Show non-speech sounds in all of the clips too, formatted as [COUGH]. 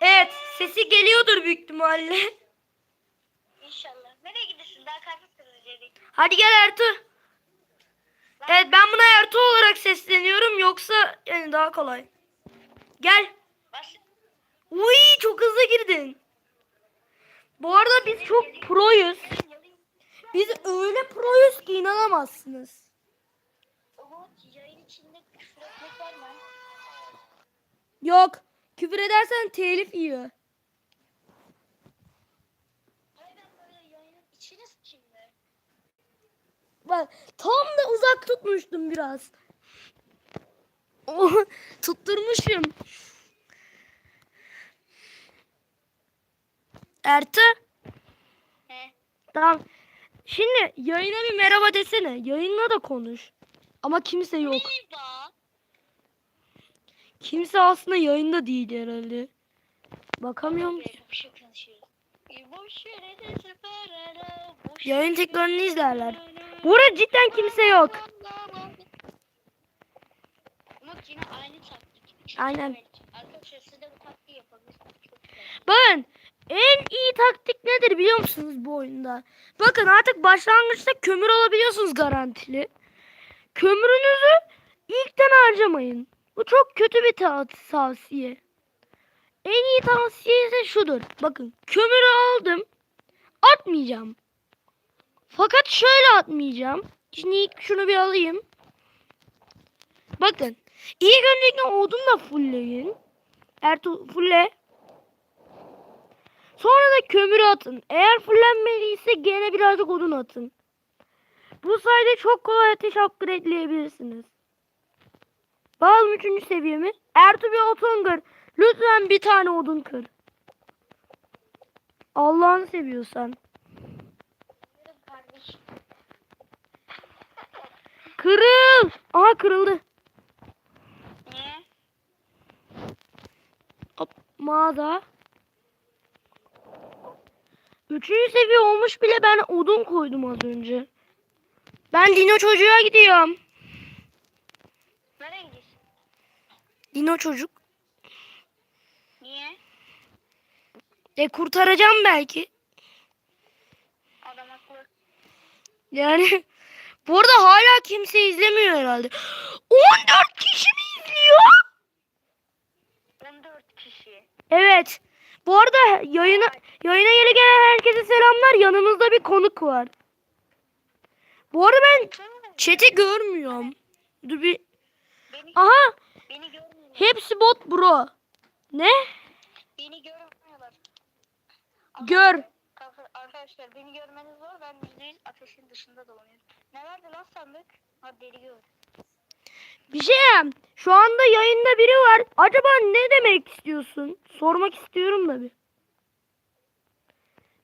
Evet sesi geliyordur büyük ihtimalle. İnşallah. Nereye gidiyorsun? Daha karpuz kıracaktık. Hadi gel Ertuğ. Evet ben buna Ertuğ olarak sesleniyorum yoksa yani daha kolay. Gel. Baş... Uy çok hızlı girdin. Bu arada biz çok proyuz. Biz öyle proyuz ki inanamazsınız. Umut yayın içinde küfür etmek var mı? Yok. Küfür edersen telif yiyor. Bak tam da uzak tutmuştum biraz. Oh, tutturmuşum. Ertuğ. He. Tamam. Şimdi yayına bir merhaba desene. Yayınla da konuş. Ama kimse yok. Merhaba. Kimse aslında yayında değil herhalde. Bakamıyorum Yayın tekrarını izlerler. sefer ara. Bu arada cidden kimse yok. Aynen. Bakın en iyi taktik nedir biliyor musunuz bu oyunda? Bakın artık başlangıçta kömür alabiliyorsunuz garantili. Kömürünüzü ilkten harcamayın. Bu çok kötü bir ta- tavsiye. En iyi tavsiye ise şudur. Bakın kömürü aldım. Atmayacağım. Fakat şöyle atmayacağım. Şimdi ilk şunu bir alayım. Bakın. İlk öncelikle odunla fullleyin. Ertuğ fulle. Sonra da kömürü atın. Eğer fullenmediyse gene birazcık odun atın. Bu sayede çok kolay ateş upgrade'leyebilirsiniz. Bakalım 3. seviyemi. Ertuğ bir. Lütfen bir tane odun kır. Allah'ını seviyorsan. Kırıl. Aha kırıldı. Niye? Hop, mağaza. Üçüncü seviye olmuş bile ben odun koydum az önce. Ben Dino çocuğa gidiyorum. Nereye gidiyorsun? Dino çocuk. Niye? E kurtaracağım belki. Adam haklı. Yani [LAUGHS] bu arada hala kimse izlemiyor herhalde. 14 kişi mi izliyor? 14 kişi. Evet. Bu arada yayına yayına yeni gelen herkese selamlar. Yanımızda bir konuk var. Bu arada ben chat'i görmüyorum. Dur bir. Aha beni görmüyorlar. Hepsi bot bro. Ne? Beni görmüyorlar. Gör. Arkadaşlar beni görmeniz zor. Ben %100 ateşin dışında dolanıyorum. Ne vardı lan sandık? Ha deli gör. Bir şey. Şu anda yayında biri var. Acaba ne demek istiyorsun? Sormak istiyorum da bir.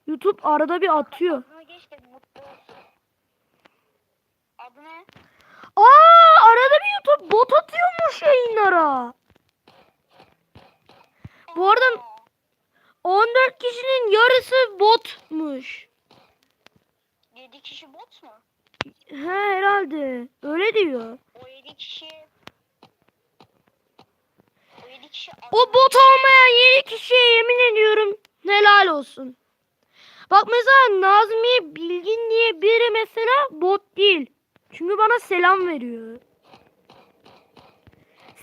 YouTube arada bir atıyor. Adı ne? Aa arada bir YouTube bot atıyormuş yayınlara. Bu arada Aa, 14 kişinin yarısı botmuş. 7 kişi bot mu? He herhalde. Öyle diyor. O 7 kişi... O 7 kişi... O bot olmayan 7 kişiye yemin ediyorum helal olsun. Bak mesela Nazmiye Bilgin diye biri mesela bot değil. Çünkü bana selam veriyor.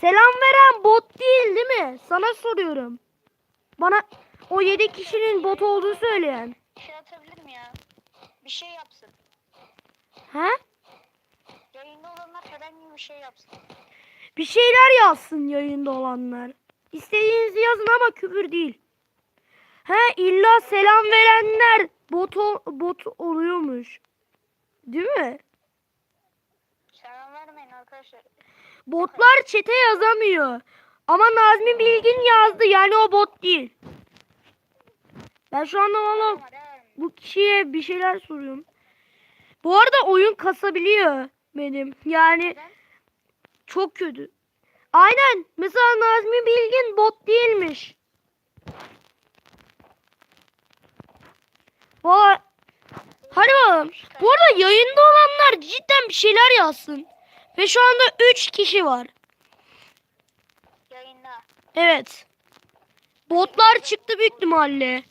Selam veren bot değil değil mi? Sana soruyorum. Bana o 7 kişinin bot olduğunu söyleyen. Bir şey atabilir mi ya? Bir şey yapsın. He? Yayında olanlar herhangi bir şey yapsın. Bir şeyler yazsın yayında olanlar. İstediğinizi yazın ama küfür değil. He illa selam verenler bot, ol- bot oluyormuş. Değil mi? Selam vermeyin arkadaşlar. Botlar çete yazamıyor. Ama Nazmi Bilgin yazdı yani o bot değil. Ben şu anda valla bu kişiye bir şeyler soruyorum. Bu arada oyun kasabiliyor benim. Yani çok kötü. Aynen. Mesela Nazmi Bilgin bot değilmiş. Valla hadi bakalım. Bu arada yayında olanlar cidden bir şeyler yazsın. Ve şu anda 3 kişi var. Yayında. Evet. Botlar çıktı büyük ihtimalle.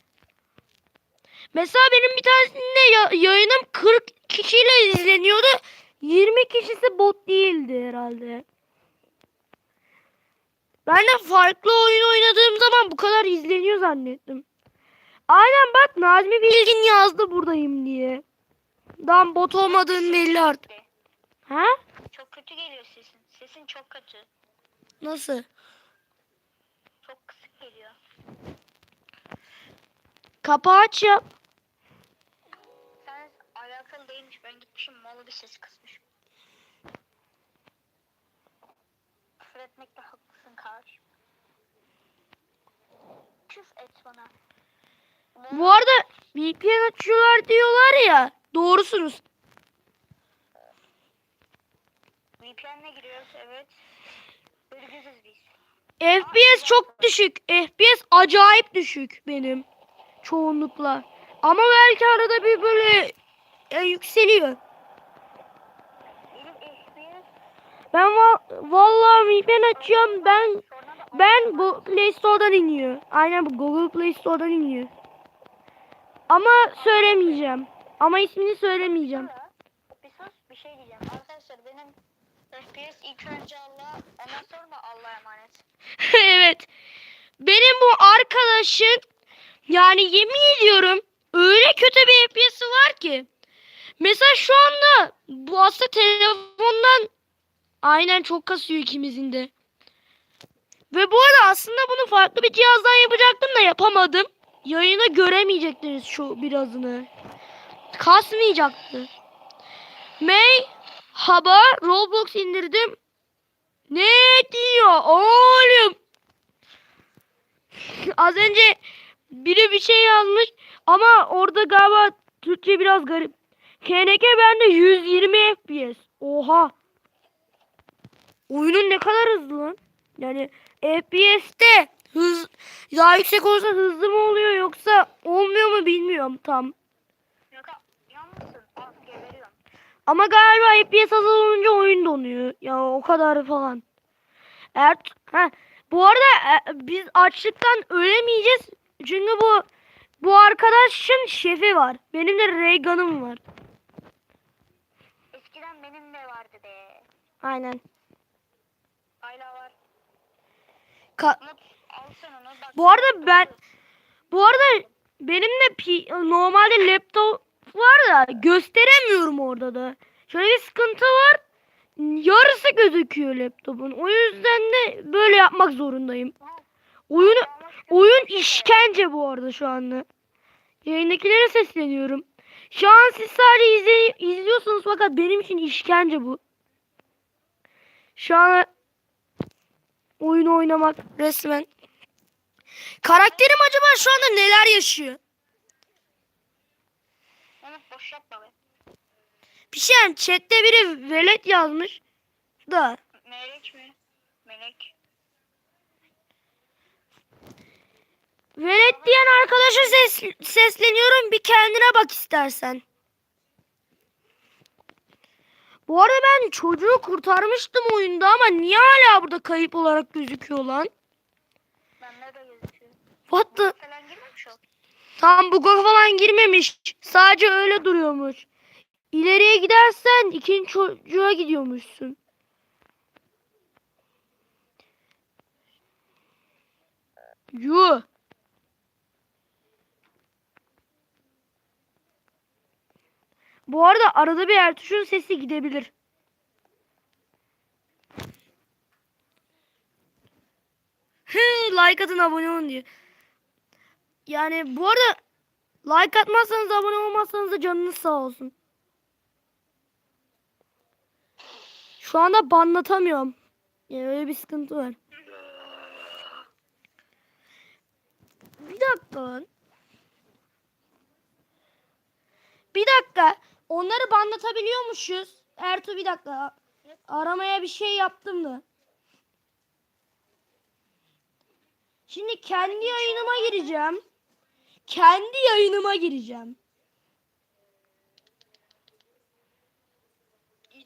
Mesela benim bir tanesinde ya- yayınım 40 kişiyle izleniyordu. 20 kişisi bot değildi herhalde. Ben de farklı oyun oynadığım zaman bu kadar izleniyor zannettim. Aynen bak Nazmi Bilgin yazdı buradayım diye. Daha bot olmadığını belli artık. Ha? Çok kötü geliyor sesin. Sesin çok kötü. Nasıl? Çok kısık geliyor. Kapağı aç yap. Sen alakalı değilmiş. Ben gitmişim malı bir ses kısmışım. Küfür etmekte haklısın kardeşim. Küf et bana. Bu arada VPN açıyorlar diyorlar ya. Doğrusunuz. VPN'le giriyoruz evet. Bölgüzüz biz. FPS çok düşük. FPS acayip düşük benim. Çoğunlukla. Ama belki arada bir böyle e, yükseliyor. Ben va- vallahi VPN açıyorum. Ben ben Google Play Store'dan iniyor. Aynen bu Google Play Store'dan iniyor. Ama söylemeyeceğim. Ama ismini söylemeyeceğim. Bir sus bir şey diyeceğim. FPS ilk önce Allah ondan sonra Allah'a emanet. [LAUGHS] evet. Benim bu arkadaşın yani yemin ediyorum öyle kötü bir FPS'i var ki. Mesela şu anda bu aslında telefondan aynen çok kasıyor ikimizin de. Ve bu arada aslında bunu farklı bir cihazdan yapacaktım da yapamadım. Yayını göremeyecektiniz şu birazını. Kasmayacaktı. May haba Roblox indirdim. Ne diyor oğlum? [LAUGHS] Az önce biri bir şey yazmış ama orada galiba Türkçe biraz garip. KNK bende 120 FPS. Oha. Oyunun ne kadar hızlı lan? Yani FPS'te hız daha yüksek olsa hızlı mı oluyor yoksa olmuyor mu bilmiyorum tam. Ama galiba FPS az olunca oyun donuyor. Ya o kadar falan. Eğer ha bu arada e, biz açlıktan ölemeyeceğiz. Çünkü bu bu arkadaşın şefi var. Benim de Reagan'ım var. Eskiden benim de vardı be. Aynen. Hala var. Ka- Umut onu bu arada ben bu arada benim de normalde laptop var da gösteremiyorum orada da. Şöyle bir sıkıntı var. Yarısı gözüküyor laptopun. O yüzden de böyle yapmak zorundayım. Oyunu Oyun işkence bu arada şu anda. Yayındakilere sesleniyorum. Şu an siz sadece izle, izliyorsunuz fakat benim için işkence bu. Şu an oyun oynamak resmen. Karakterim acaba şu anda neler yaşıyor? Boş yapma be. Bir şey yani chatte biri velet yazmış da Melek mi? Melek. velet diyen arkadaşa ses, sesleniyorum bir kendine bak istersen. Bu arada ben çocuğu kurtarmıştım oyunda ama niye hala burada kayıp olarak gözüküyor lan? Bende de gözüküyor. What the? O. Tam buga falan girmemiş. Sadece öyle duruyormuş. İleriye gidersen ikinci çocuğa gidiyormuşsun. Yuh. Bu arada arada bir Ertuş'un sesi gidebilir. Like atın abone olun diyor. Yani bu arada like atmazsanız abone olmazsanız da canınız sağ olsun. Şu anda banlatamıyorum. Yani öyle bir sıkıntı var. Bir dakika lan. Bir dakika. Onları banlatabiliyormuşuz. Ertuğ bir dakika. Aramaya bir şey yaptım da. Şimdi kendi yayınıma gireceğim. Kendi yayınıma gireceğim.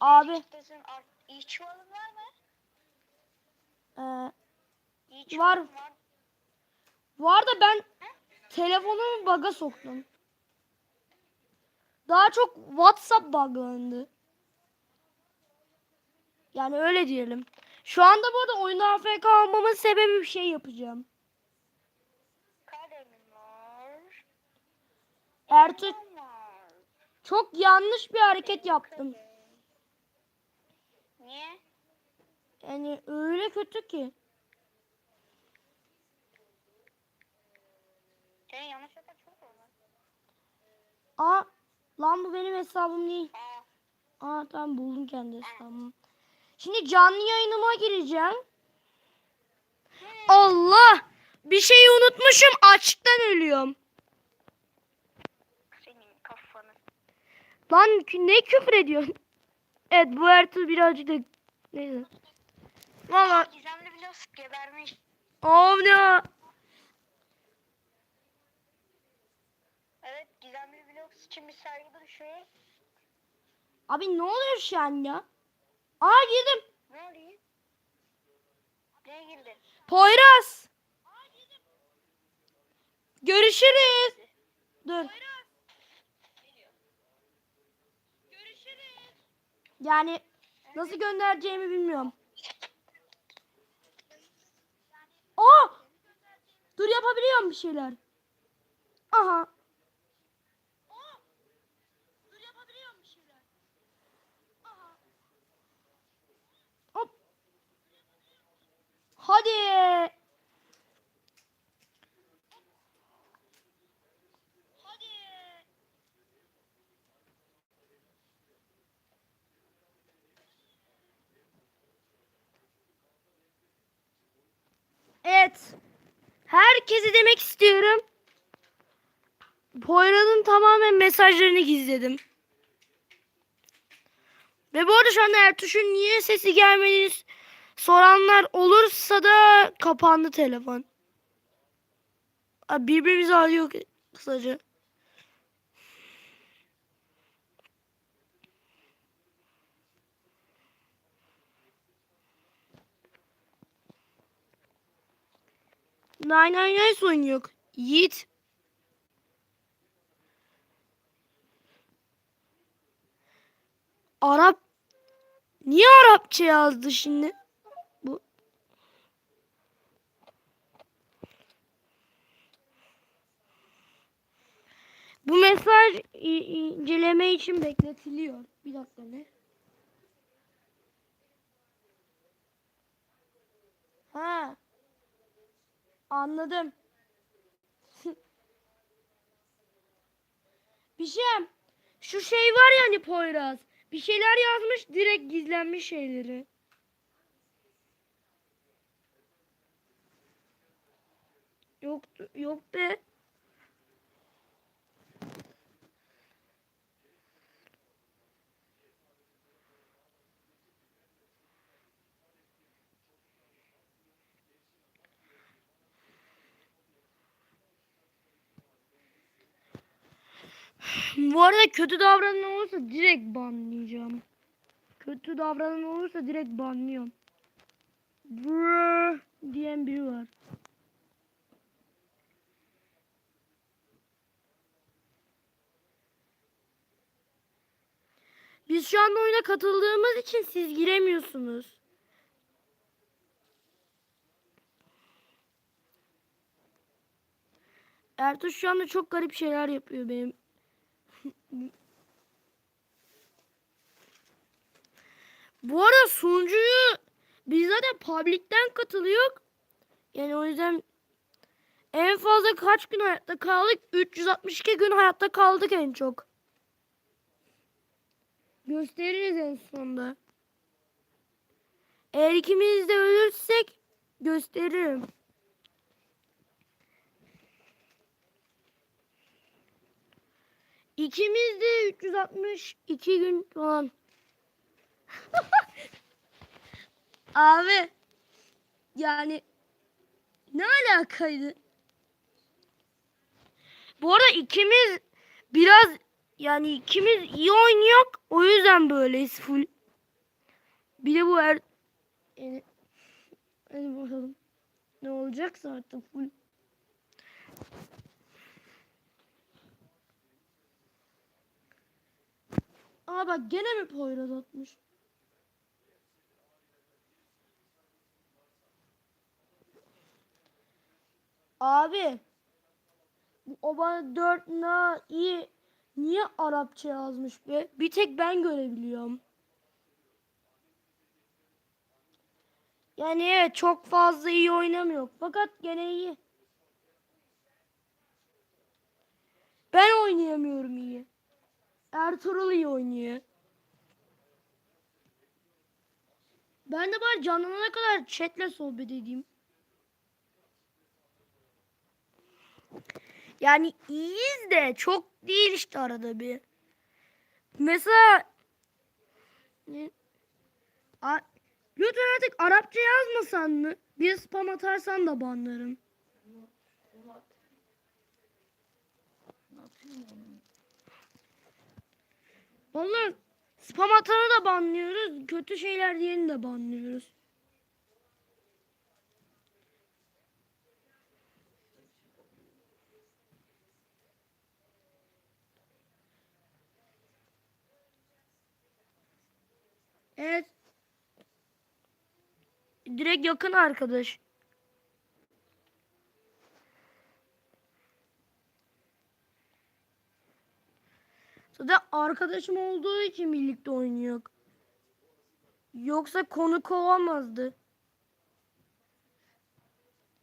Abi. Var mı? Ee, Var. var. Arada ben telefonumu bug'a soktum. Daha çok WhatsApp buglandı. Yani öyle diyelim. Şu anda bu arada oyunda AFK olmamın sebebi bir şey yapacağım. Kalemim var. Ertuğ çok yanlış bir hareket yaptım. Niye? Yani öyle kötü ki. Senin çok oldu. Aa lan bu benim hesabım değil. Aa. Aa tamam buldum kendi hesabımı. Şimdi canlı yayınıma gireceğim. Allah! Bir şeyi unutmuşum. Açlıktan ölüyorum. Senin kafanı. Lan ne küfür ediyorsun? [LAUGHS] Evet bu Ertuğ birazcık da neyse. Valla Gizemli biliyorsun gebermiş. oğlum ya. Evet gizemli vlogs için bir saygı duruşuyoruz. Abi ne oluyor şu an ya? Aa girdim. Ne oluyor? Neye girdin? Poyraz. Görüşürüz. Dur. Yani nasıl göndereceğimi bilmiyorum. Aa! Dur yapabiliyorum bir şeyler. Aha. Hadi. Evet. Herkese demek istiyorum. Poyraz'ın tamamen mesajlarını gizledim. Ve bu arada şu anda Ertuş'un niye sesi gelmediğini soranlar olursa da kapandı telefon. Birbirimizi arıyor kısaca. Nine Nine Nine yok. Yiğit. Arap. Niye Arapça yazdı şimdi? Bu. Bu mesaj inceleme için bekletiliyor. Bir dakika ne? Ha. Anladım. [LAUGHS] Bir şey. Şu şey var ya hani Poyraz. Bir şeyler yazmış direkt gizlenmiş şeyleri. Yok yok be. Bu arada kötü davranan olursa direkt banlayacağım. Kötü davranan olursa direkt banlıyorum. Brrr diyen biri var. Biz şu anda oyuna katıldığımız için siz giremiyorsunuz. Ertuğ şu anda çok garip şeyler yapıyor benim. Bu arada sunucuyu biz zaten public'ten katılıyor. Yani o yüzden en fazla kaç gün hayatta kaldık? 362 gün hayatta kaldık en çok. Gösteririz en sonunda. Eğer ikimiz de ölürsek gösteririm. İkimiz de 362 gün falan. [LAUGHS] Abi yani ne alakaydı? Bu arada ikimiz biraz yani ikimiz iyi oynuyor. O yüzden böyleyiz full. Bir de bu er... Yani, hadi bakalım. Ne olacaksa artık full. Aa bak gene mi Poyraz atmış? Abi bu oba 4 na iyi niye Arapça yazmış be? Bir tek ben görebiliyorum. Yani evet çok fazla iyi oynamıyor. Fakat gene iyi. Ben oynayamıyorum iyi. Ertuğrul iyi oynuyor. Ben de bari canlanana kadar chatle sohbet edeyim. Yani iyiyiz de çok değil işte arada bir. Mesela A- lütfen artık Arapça yazmasan mı? Bir spam atarsan da banlarım. Vallahi spam atanı da banlıyoruz. Kötü şeyler diyeni de banlıyoruz. Evet. Direkt yakın arkadaş. Zaten arkadaşım olduğu için birlikte oynuyor. Yoksa konu kovamazdı.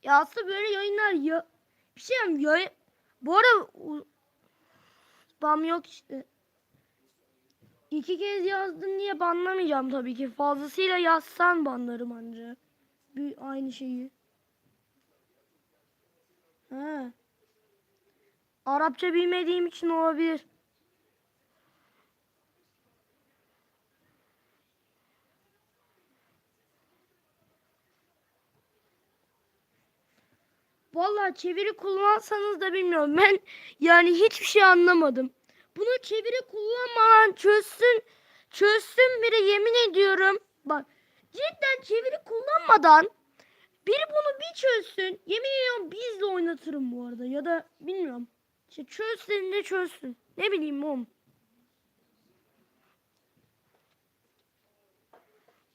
Ya aslında böyle yayınlar ya bir şey diyeyim, yayın bu arada spam yok işte. İki kez yazdın diye banlamayacağım tabii ki. Fazlasıyla yazsan banlarım anca. Bir aynı şeyi. He. Arapça bilmediğim için olabilir. Vallahi çeviri kullansanız da bilmiyorum. Ben yani hiçbir şey anlamadım. Bunu çeviri kullanmadan çözsün çözsün biri yemin ediyorum. Bak cidden çeviri kullanmadan biri bunu bir çözsün. Yemin ediyorum bizle oynatırım bu arada. Ya da bilmiyorum. İşte çözsün de çözsün. Ne bileyim oğlum.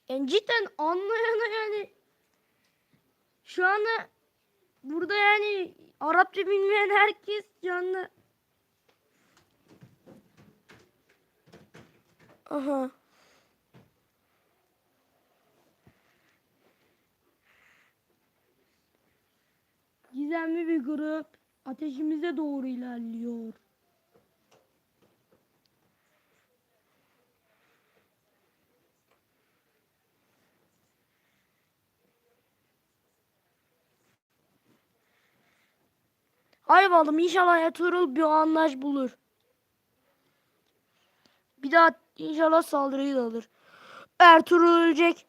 Yani cidden anlayana yani şu anda burada yani Arapça bilmeyen herkes canlı. Aha. Gizemli bir grup ateşimize doğru ilerliyor. Hay bakalım inşallah Ertuğrul bir anlaş bulur. Bir daha inşallah saldırıyı da alır. Ertuğrul ölecek.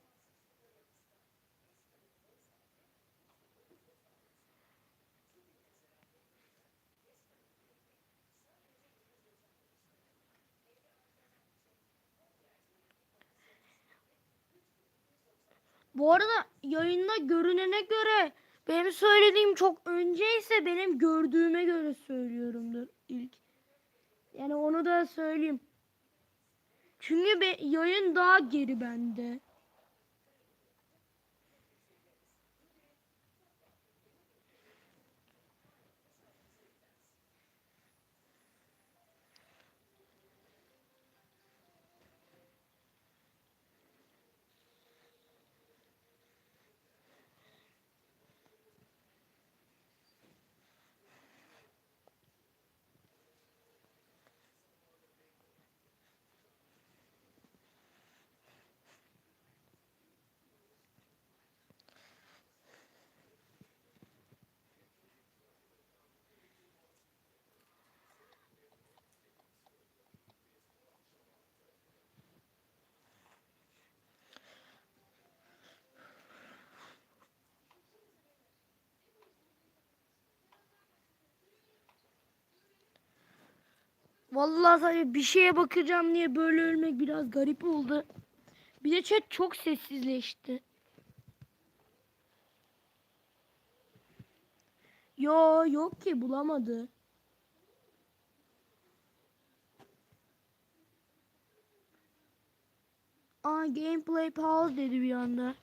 Bu arada yayında görünene göre benim söylediğim çok önceyse benim gördüğüme göre söylüyorumdur ilk. Yani onu da söyleyeyim. Çünkü be, yayın daha geri bende. Vallahi sadece bir şeye bakacağım diye böyle ölmek biraz garip oldu. Bir de chat çok sessizleşti. Yo yok ki bulamadı. Aa gameplay pause dedi bir anda.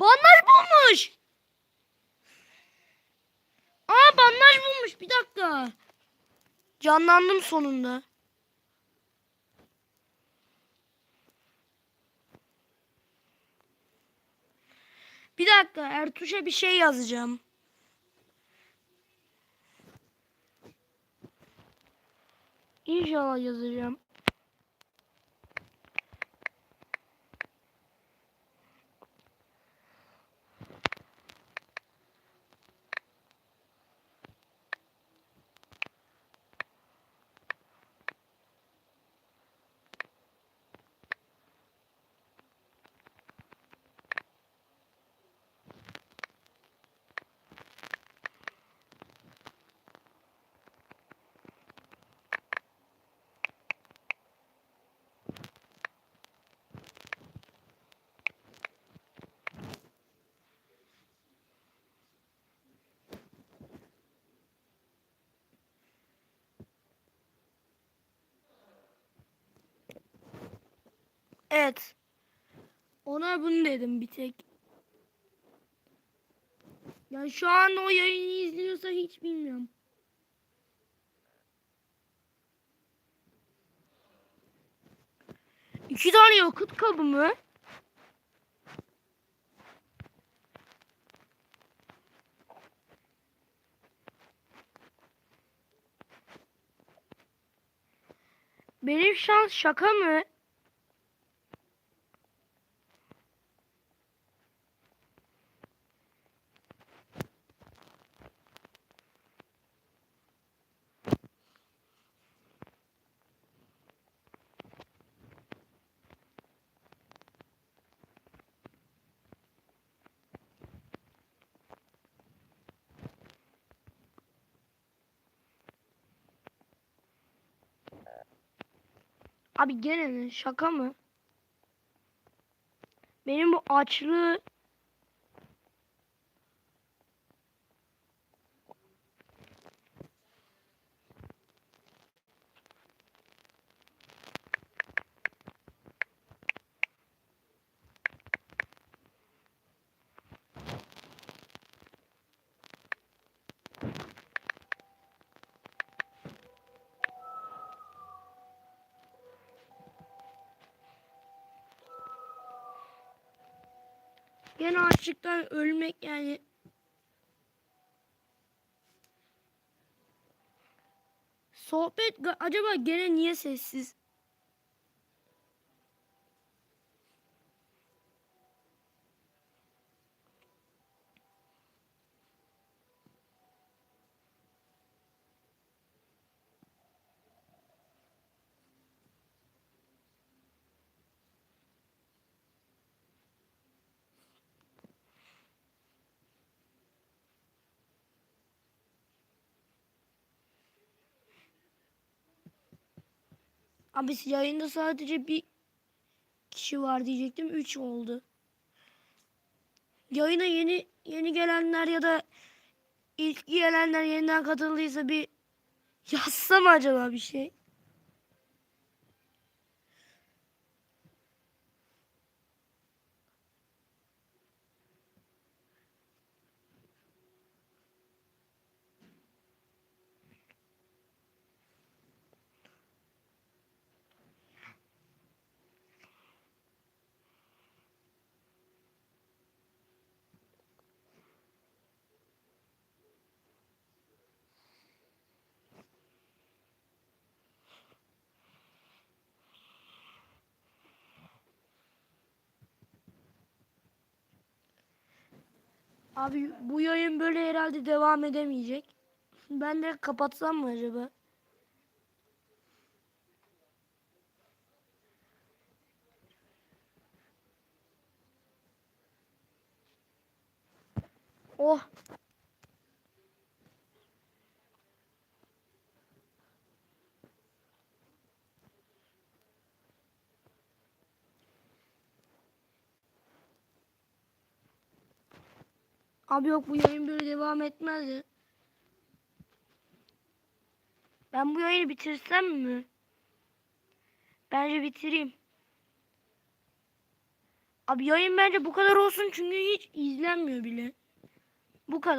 Bandaj bulmuş. Aa bandaj bulmuş bir dakika. Canlandım sonunda. Bir dakika Ertuş'a bir şey yazacağım. İnşallah yazacağım. Evet. Ona bunu dedim bir tek. Yani şu an o yayını izliyorsa hiç bilmiyorum. İki tane yakıt kabı mı? Benim şans şaka mı? Abi gene? Şaka mı? Benim bu açlığı gene açlıktan ölmek yani Sohbet acaba gene niye sessiz? Abi yayında sadece bir kişi var diyecektim. Üç oldu. Yayına yeni yeni gelenler ya da ilk gelenler yeniden katıldıysa bir yazsa mı acaba bir şey? Abi bu yayın böyle herhalde devam edemeyecek. Ben de kapatsam mı acaba? Oh. Abi yok bu yayın böyle devam etmez ya. Ben bu yayını bitirsem mi? Bence bitireyim. Abi yayın bence bu kadar olsun çünkü hiç izlenmiyor bile. Bu kadar.